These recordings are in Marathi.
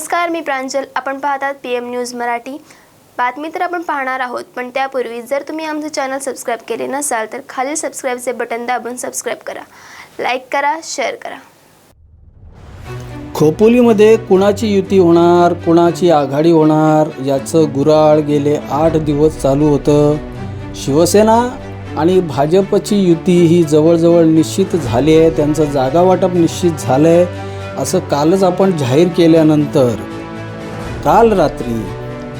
नमस्कार मी प्रांजल. आपण पाहतात पी एम न्यूज मराठी. बातमी तर आपण पाहणार आहोत पण त्यापूर्वी जर तुम्ही आमचं चॅनल सबस्क्राईब केले नसाल तर खालील सबस्क्राईबचे बटन दाबून सबस्क्राईब करा. लाईक करा शेअर करा. खोपोलीमध्ये कुणाची युती होणार कुणाची आघाडी होणार याचं गुराळ गेले आठ दिवस चालू होतं. शिवसेना आणि भाजपची युती ही जवळजवळ निश्चित झाली आहे त्यांचं जागा वाटप निश्चित झालं आहे असं कालच आपण जाहीर केल्यानंतर काल रात्री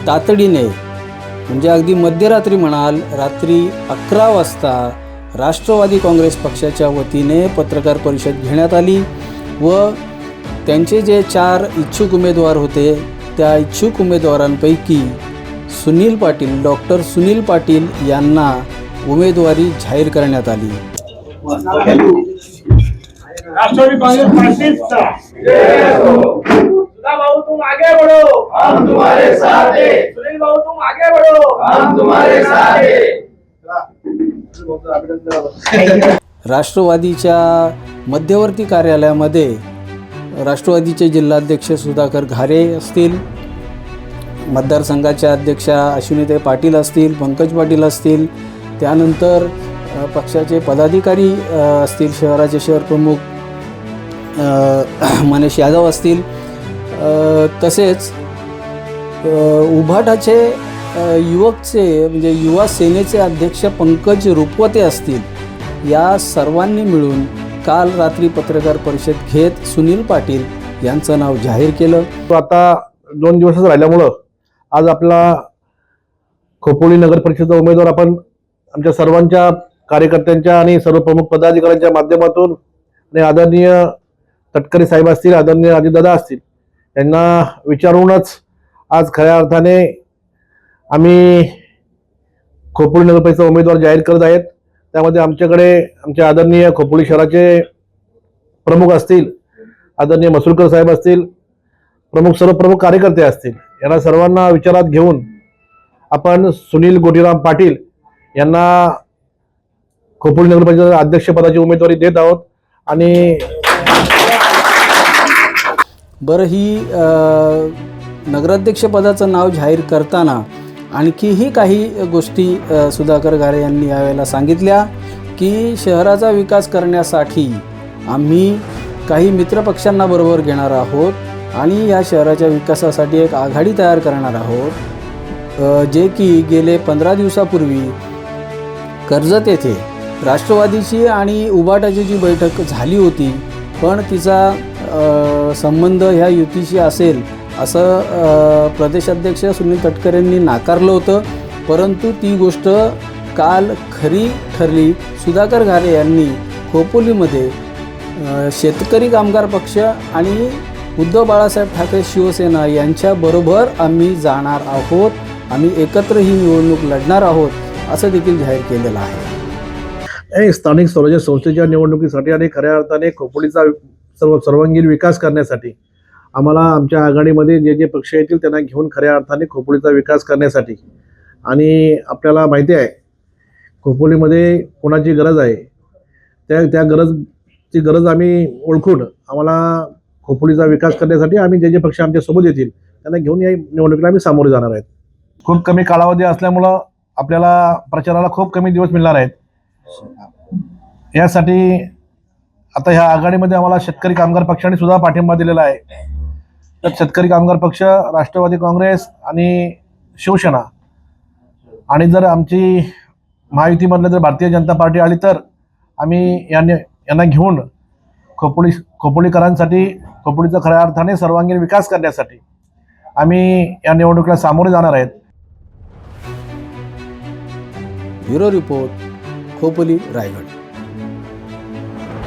तातडीने म्हणजे अगदी मध्यरात्री म्हणाल रात्री अकरा वाजता राष्ट्रवादी काँग्रेस पक्षाच्या वतीने पत्रकार परिषद घेण्यात आली व त्यांचे जे चार इच्छुक उमेदवार होते त्या इच्छुक उमेदवारांपैकी सुनील पाटील डॉक्टर सुनील पाटील यांना उमेदवारी जाहीर करण्यात आली. राष्ट्रवादी कांग्रेस पार्टीचा सुधा भाऊ तुम आगे बढ़ो हम तुम्हारे साथ हैं सुनील भाऊ तुम आगे बढ़ो हम तुम्हारे साथ हैं राष्ट्रवादीच्या मध्यवर्ती कार्यालयामध्ये राष्ट्रवादीचे जिल्हाध्यक्ष सुधाकर घारे असतील मतदारसंघाच्या अध्यक्षा अश्विनीताई पाटील असतील पंकज पाटील असतील. त्यानंतर पक्षाचे पदाधिकारी असतील शहराचे शहर प्रमुख मनीष यादव असतील तसेच उभाटाचे युवकचे म्हणजे युवा सेनेचे अध्यक्ष पंकज रुपवते असतील या सर्वांनी मिळून काल रात्री पत्रकार परिषद घेत सुनील पाटील यांचं नाव जाहीर केलं. तो आता दोन दिवसच राहिल्यामुळं आज आपला खोपोली नगर परिषदेचा उमेदवार आपण आमच्या सर्वांच्या कार्यकर्त्यांच्या आणि सर्व प्रमुख पदाधिकाऱ्यांच्या माध्यमातून आणि आदरणीय तटकरे साहेब असतील आदरणीय अजितदादा असतील यांना विचारूनच आज खऱ्या अर्थाने आम्ही खोपोली नगर उमेदवार जाहीर करत आहेत. त्यामध्ये आमच्याकडे आमच्या आदरणीय खोपोली शहराचे प्रमुख असतील आदरणीय मसुलकर साहेब असतील प्रमुख सर्व प्रमुख कार्यकर्ते असतील यांना सर्वांना विचारात घेऊन आपण सुनील गोटीराम पाटील यांना खोपोली नगर परिषद अध्यक्षपदाची उमेदवारी देत आहोत. आणि बरं ही नगराध्यक्षपदाचं नाव जाहीर करताना आणखीही काही गोष्टी सुधाकर गारे यांनी यावेळेला सांगितल्या की शहराचा विकास करण्यासाठी आम्ही काही मित्रपक्षांना बरोबर घेणार आहोत आणि या शहराच्या विकासासाठी एक आघाडी तयार करणार आहोत. जे की गेले पंधरा दिवसापूर्वी कर्जत येथे राष्ट्रवादीची आणि उबाटाची जी बैठक झाली होती पण तिचा संबंध ह्या युतीशी असेल असं प्रदेशाध्यक्ष सुनील तटकरेंनी नाकारलं होतं. परंतु ती गोष्ट काल खरी ठरली. सुधाकर घारे यांनी खोपोलीमध्ये शेतकरी कामगार पक्ष आणि उद्धव बाळासाहेब ठाकरे शिवसेना यांच्याबरोबर आम्ही जाणार आहोत. आम्ही एकत्र ही निवडणूक लढणार आहोत असं देखील जाहीर केलेलं आहे. आणि स्थानिक स्वराज्य संस्थेच्या निवडणुकीसाठी आणि खऱ्या अर्थाने खोपोलीचा सर्व सर्वांगीण विकास करण्यासाठी आम्हाला आमच्या आघाडीमध्ये जे जे पक्ष येतील त्यांना घेऊन खऱ्या अर्थाने खोपोलीचा विकास करण्यासाठी. आणि आपल्याला माहिती आहे खोपोलीमध्ये कोणाची गरज आहे? त्या त्या गरजची गरज आम्ही ओळखून आम्हाला खोपोलीचा विकास करण्यासाठी आम्ही जे जे पक्ष आमच्यासोबत येतील त्यांना घेऊन या निवडणुकीला आम्ही सामोरे जाणार आहेत. खूप कमी कालावधी असल्यामुळं आपल्याला प्रचाराला खूप कमी दिवस मिळणार आहेत. यासाठी आता ह्या आघाडीमध्ये आम्हाला शेतकरी कामगार पक्षाने सुद्धा पाठिंबा दिलेला आहे. तर शेतकरी कामगार पक्ष राष्ट्रवादी काँग्रेस आणि शिवसेना. आणि जर आमची महायुतीमधलं जर भारतीय जनता पार्टी आली तर आम्ही यांनी यांना घेऊन खोपोली खोपोलीकरांसाठी खोपोलीचा खऱ्या अर्थाने सर्वांगीण विकास करण्यासाठी आम्ही या निवडणुकीला सामोरे जाणार आहेत. Bureau report. खोपोली रायगड.